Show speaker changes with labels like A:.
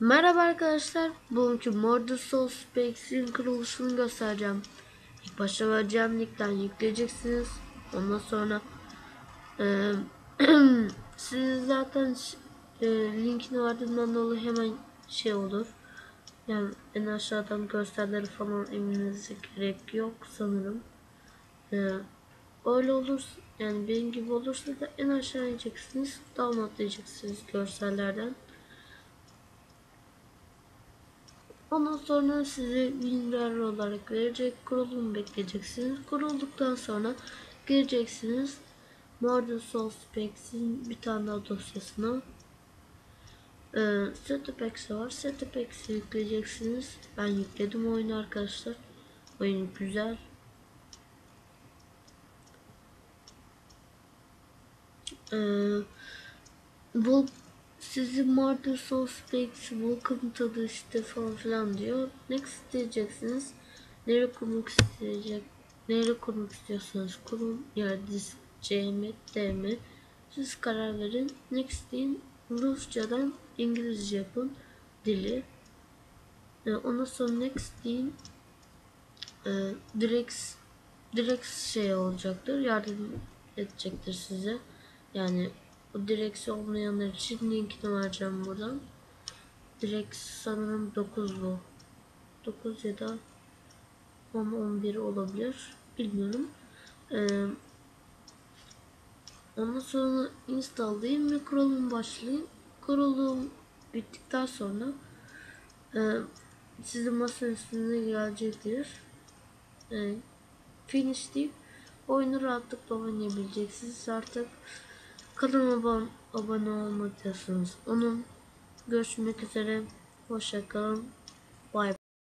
A: Merhaba arkadaşlar. Bugünkü Murder Soul Spex'in kuruluşunu göstereceğim. İlk başta vereceğim linkten yükleyeceksiniz. Ondan sonra e, siz zaten e, linkini verdiğimden dolayı hemen şey olur. Yani en aşağıdan görselleri falan eminize gerek yok sanırım. E, öyle olur yani benim gibi olursa da en aşağı ineceksiniz. Downloadlayacaksınız görsellerden. Ondan sonra size bilgiler olarak verecek. Kurulumu bekleyeceksiniz. Kurulduktan sonra gireceksiniz. Modern Soul Specs'in bir tane daha dosyasına. Ee, Setupx'e var. Setupx'i yükleyeceksiniz. Ben yükledim oyunu arkadaşlar. Oyun güzel. Ee, bu sizi Martyr Suspects Welcome to the işte falan filan diyor. Next diyeceksiniz. Nereye kurmak isteyecek? Nereye kurmak istiyorsanız kurun. Ya disk, C mi, D? Siz karar verin. Next deyin. Rusçadan İngilizce yapın. Dili. Ee, ondan sonra next deyin. Ee, direkt direkt şey olacaktır. Yardım edecektir size. Yani o direkt olmayanlar için linkini vereceğim buradan. Direkt sanırım 9 bu. 9 ya da 10 11 olabilir. Bilmiyorum. Ee, ondan sonra install diyeyim ve kurulum başlayayım. Kurulum bittikten sonra e, sizin masa üstüne gelecektir. E, finish deyip oyunu rahatlıkla oynayabileceksiniz. Artık Kanalıma abone olmak diyorsunuz. Onun görüşmek üzere. Hoşçakalın.